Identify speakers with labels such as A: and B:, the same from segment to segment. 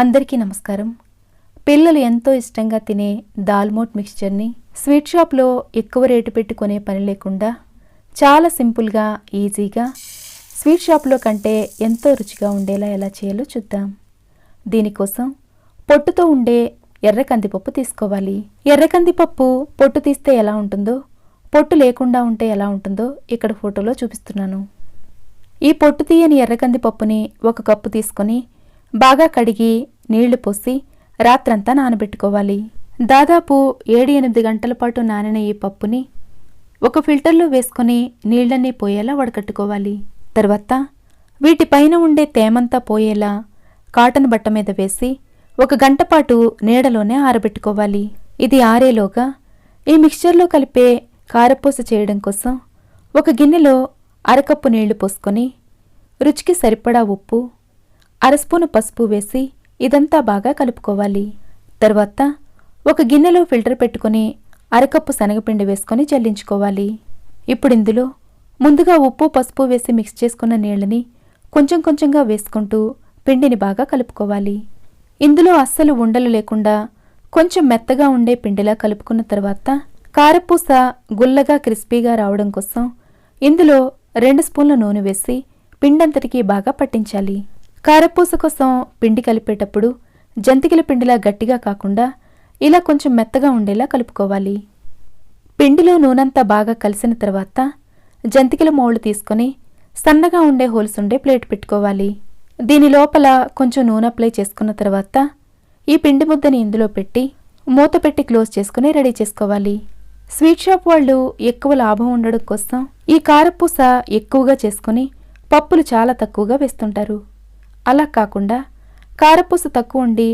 A: అందరికీ నమస్కారం. పిల్లలు ఎంతో ఇష్టంగా తినే దాల్మోట్ మిక్స్చర్ని స్వీట్ షాప్లో ఎక్కువ రేటు పెట్టి కొనే పని లేకుండా చాలా సింపుల్గా ఈజీగా స్వీట్ షాప్లో కంటే ఎంతో రుచిగా ఉండేలా ఎలా చేయాలో చూద్దాం. దీనికోసం పొట్టుతో ఉండే ఎర్ర కందిపప్పు తీసుకోవాలి. ఎర్ర కందిపప్పు పొట్టు తీస్తే ఎలా ఉంటుందో పొట్టు లేకుండా ఉంటే ఎలా ఉంటుందో ఇక్కడ ఫోటోలో చూపిస్తున్నాను. ఈ పొట్టు తీయని ఎర్రకంది పప్పుని ఒక కప్పు తీసుకొని బాగా కడిగి నీళ్ళు పోసి రాత్రంతా నానబెట్టుకోవాలి. దాదాపు ఏడు ఎనిమిది గంటల పాటు నానిన ఈ పప్పుని ఒక ఫిల్టర్లో వేసుకొని నీళ్ళన్నీ పోయేలా వడకట్టుకోవాలి. తర్వాత వీటిపైన ఉండే తేమంతా పోయేలా కాటన్ బట్ట మీద వేసి ఒక గంట పాటు నీడలోనే ఆరబెట్టుకోవాలి. ఇది ఆరేలోగా ఈ మిక్చర్లో కలిపే కారపూస చేయడం కోసం ఒక గిన్నెలో అరకప్పు నీళ్ళు పోసుకొని రుచికి సరిపడా ఉప్పు అరస్పూను పసుపు వేసి ఇదంతా బాగా కలుపుకోవాలి. తర్వాత ఒక గిన్నెలో ఫిల్టర్ పెట్టుకొని అరకప్పు శనగపిండి వేసుకొని జల్లించుకోవాలి ఇప్పుడు ఇందులో ముందుగా ఉప్పు పసుపు వేసి మిక్స్ చేసుకున్న నీళ్ళని కొంచెం కొంచెంగా వేసుకుంటూ పిండిని బాగా కలుపుకోవాలి. ఇందులో అస్సలు ఉండలు లేకుండా కొంచెం మెత్తగా ఉండే పిండిలా కలుపుకున్న తర్వాత కారపూస గుల్లగా క్రిస్పీగా రావడం కోసం ఇందులో రెండు స్పూన్ల నూనె వేసి పిండంతటికీ బాగా పట్టించాలి. కారపూస కోసం పిండి కలిపేటప్పుడు జంతికల పిండిలా గట్టిగా కాకుండా ఇలా కొంచెం మెత్తగా ఉండేలా కలుపుకోవాలి. పిండిలో నూనెంతా బాగా కలిసిన తర్వాత జంతికల మౌళ్ళు తీసుకొని సన్నగా ఉండే హోల్స్ ఉండే ప్లేట్ పెట్టుకోవాలి. దీని లోపల కొంచెం నూనె అప్లై చేసుకున్న తర్వాత ఈ పిండి ముద్దని ఇందులో పెట్టి మూత పెట్టి క్లోజ్ చేసుకుని రెడీ చేసుకోవాలి. స్వీట్ షాప్ వాళ్ళు ఎక్కువ లాభం ఉండడం కోసం ఈ కారపూస ఎక్కువగా చేసుకుని పప్పులు చాలా తక్కువగా వేస్తుంటారు. అలా కాకుండా కారపూస తక్కువ ఉండి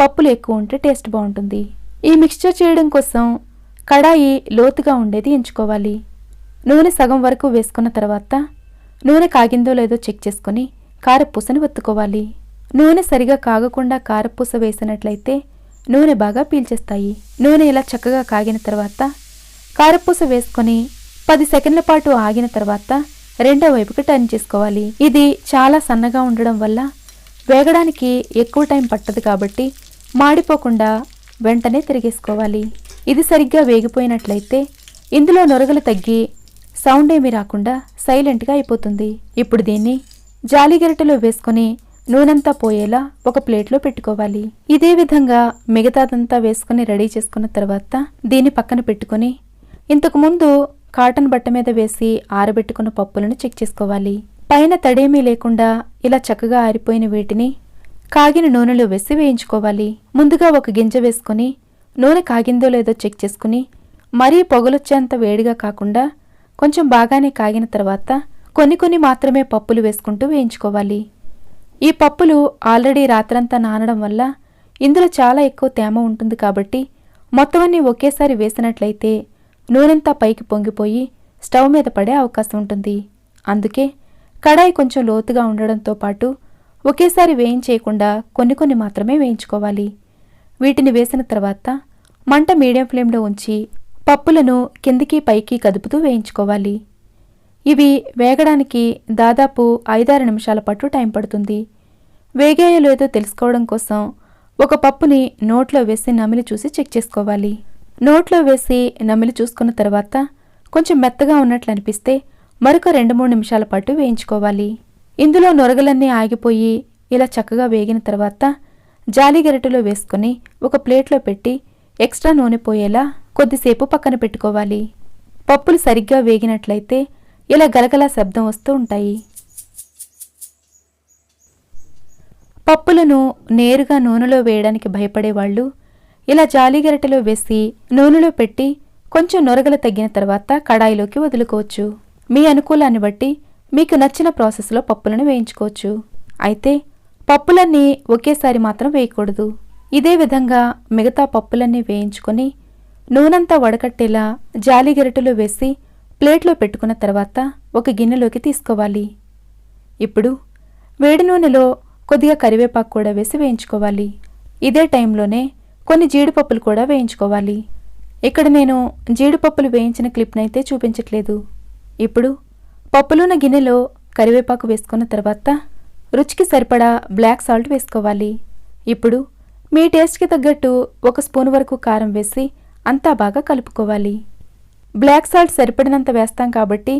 A: పప్పులు ఎక్కువ ఉంటే టేస్ట్ బాగుంటుంది. ఈ మిక్స్చర్ చేయడం కోసం కడాయి లోతుగా ఉండేది ఎంచుకోవాలి. నూనె సగం వరకు వేసుకున్న తర్వాత నూనె కాగిందో లేదో చెక్ చేసుకుని కారపూసని ఒత్తుకోవాలి. నూనె సరిగా కాగకుండా కారపూస వేసినట్లయితే నూనె బాగా పీల్చేస్తాయి. నూనె ఇలా చక్కగా కాగిన తర్వాత కారపూస వేసుకొని పది సెకండ్ల పాటు ఆగిన తర్వాత రెండో వైపుకి టర్న్ చేసుకోవాలి. ఇది చాలా సన్నగా ఉండడం వల్ల వేగడానికి ఎక్కువ టైం పట్టదు కాబట్టి మాడిపోకుండా వెంటనే తిరిగేసుకోవాలి. ఇది సరిగ్గా వేగిపోయినట్లయితే ఇందులో నొరగలు తగ్గి సౌండ్ ఏమీ రాకుండా సైలెంట్గా అయిపోతుంది. ఇప్పుడు దీన్ని జాలిగరిటెలో వేసుకొని నూనెంతా పోయేలా ఒక ప్లేట్లో పెట్టుకోవాలి. ఇదే విధంగా మిగతాదంతా వేసుకుని రెడీ చేసుకున్న తర్వాత దీన్ని పక్కన పెట్టుకొని ఇంతకుముందు కాటన్ బట్ట మీద వేసి ఆరబెట్టుకున్న పప్పులను చెక్ చేసుకోవాలి. పైన తడేమీ లేకుండా ఇలా చక్కగా ఆరిపోయిన వీటిని కాగిన నూనెలో వేసి వేయించుకోవాలి. ముందుగా ఒక గింజ వేసుకుని నూనె కాగిందో లేదో చెక్ చేసుకుని మరీ పొగలొచ్చేంత వేడిగా కాకుండా కొంచెం బాగానే కాగిన తర్వాత కొన్ని కొన్ని మాత్రమే పప్పులు వేసుకుంటూ వేయించుకోవాలి. ఈ పప్పులు ఆల్రెడీ రాత్రంతా నానడం వల్ల ఇందులో చాలా ఎక్కువ తేమ ఉంటుంది కాబట్టి మొత్తం అన్నీ ఒకేసారి వేసినట్లయితే నూనెంతా పైకి పొంగిపోయి స్టవ్ మీద పడే అవకాశం ఉంటుంది. అందుకే కడాయి కొంచెం లోతుగా ఉండడంతో పాటు ఒకేసారి వేయించేయకుండా కొన్ని కొన్ని మాత్రమే వేయించుకోవాలి. వీటిని వేసిన తర్వాత మంట మీడియం ఫ్లేమ్లో ఉంచి పప్పులను కిందికి పైకి కదుపుతూ వేయించుకోవాలి. ఇవి వేగడానికి దాదాపు ఐదారు నిమిషాల పాటు టైం పడుతుంది. వేగాయో లేదో తెలుసుకోవడం కోసం ఒక పప్పుని నోట్లో వేసి నమిలి చూసి చెక్ చేసుకోవాలి. నోట్లో వేసి నమిలి చూసుకున్న తర్వాత కొంచెం మెత్తగా ఉన్నట్లు అనిపిస్తే మరొక రెండు మూడు నిమిషాల పాటు వేయించుకోవాలి. ఇందులో నొరగలన్నీ ఆగిపోయి ఇలా చక్కగా వేగిన తర్వాత జాలి గరిటెలో వేసుకొని ఒక ప్లేట్లో పెట్టి ఎక్స్ట్రా నూనె పోయేలా కొద్దిసేపు పక్కన పెట్టుకోవాలి. పప్పులు సరిగ్గా వేగినట్లయితే ఇలా గలగలా శబ్దం వస్తూ ఉంటాయి. పప్పులను నేరుగా నూనెలో వేయడానికి భయపడేవాళ్ళు ఇలా జాలిగరిటెలో వేసి నూనెలో పెట్టి కొంచెం నొరగలు తగ్గిన తర్వాత కడాయిలోకి వదులుకోవచ్చు. మీ అనుకూలాన్ని బట్టి మీకు నచ్చిన ప్రాసెస్లో పప్పులను వేయించుకోవచ్చు. అయితే పప్పులన్నీ ఒకేసారి మాత్రం వేయకూడదు. ఇదే విధంగా మిగతా పప్పులన్నీ వేయించుకొని నూనెంతా వడకట్టేలా జాలిగరిటెలో వేసి ప్లేట్లో పెట్టుకున్న తర్వాత ఒక గిన్నెలోకి తీసుకోవాలి. ఇప్పుడు వేడి నూనెలో కొద్దిగా కరివేపాకు కూడా వేసి వేయించుకోవాలి. ఇదే టైంలోనే కొన్ని జీడిపప్పులు కూడా వేయించుకోవాలి. ఇక్కడ నేను జీడిపప్పులు వేయించిన క్లిప్నైతే చూపించట్లేదు. ఇప్పుడు పప్పులున్న గిన్నెలో కరివేపాకు వేసుకున్న తర్వాత రుచికి సరిపడా బ్లాక్ సాల్ట్ వేసుకోవాలి. ఇప్పుడు మీ టేస్ట్కి తగ్గట్టు ఒక స్పూన్ వరకు కారం వేసి అంతా బాగా కలుపుకోవాలి. బ్లాక్ సాల్ట్ సరిపడినంత వేస్తాం కాబట్టి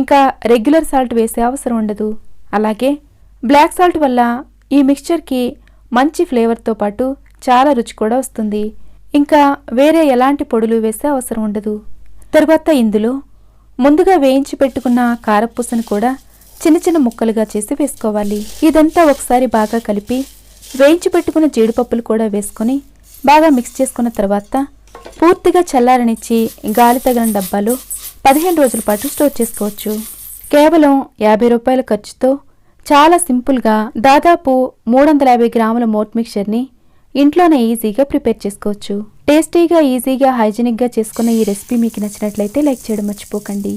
A: ఇంకా రెగ్యులర్ సాల్ట్ వేసే అవసరం ఉండదు. అలాగే బ్లాక్ సాల్ట్ వల్ల ఈ మిక్స్చర్కి మంచి ఫ్లేవర్తో పాటు చాలా రుచి కూడా వస్తుంది. ఇంకా వేరే ఎలాంటి పొడులు వేసే అవసరం ఉండదు. తర్వాత ఇందులో ముందుగా వేయించి పెట్టుకున్న కారపూసను కూడా చిన్న చిన్న ముక్కలుగా చేసి వేసుకోవాలి. ఇదంతా ఒకసారి బాగా కలిపి వేయించి పెట్టుకున్న జీడిపప్పులు కూడా వేసుకొని బాగా మిక్స్ చేసుకున్న తర్వాత పూర్తిగా చల్లారనిచ్చి గాలి తగిన డబ్బాలో పదిహేను రోజుల పాటు స్టోర్ చేసుకోవచ్చు. కేవలం యాభై రూపాయల ఖర్చుతో చాలా సింపుల్గా దాదాపు మూడు వందల యాభై గ్రాముల మోట్ మిక్చర్ని ఇంట్లోనే ఈజీగా ప్రిపేర్ చేసుకోవచ్చు. టేస్టీగా ఈజీగా హైజీనిక్గా చేసుకున్న ఈ రెసిపీ మీకు నచ్చినట్లయితే లైక్ చేయడం మర్చిపోకండి.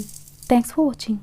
A: Thanks for watching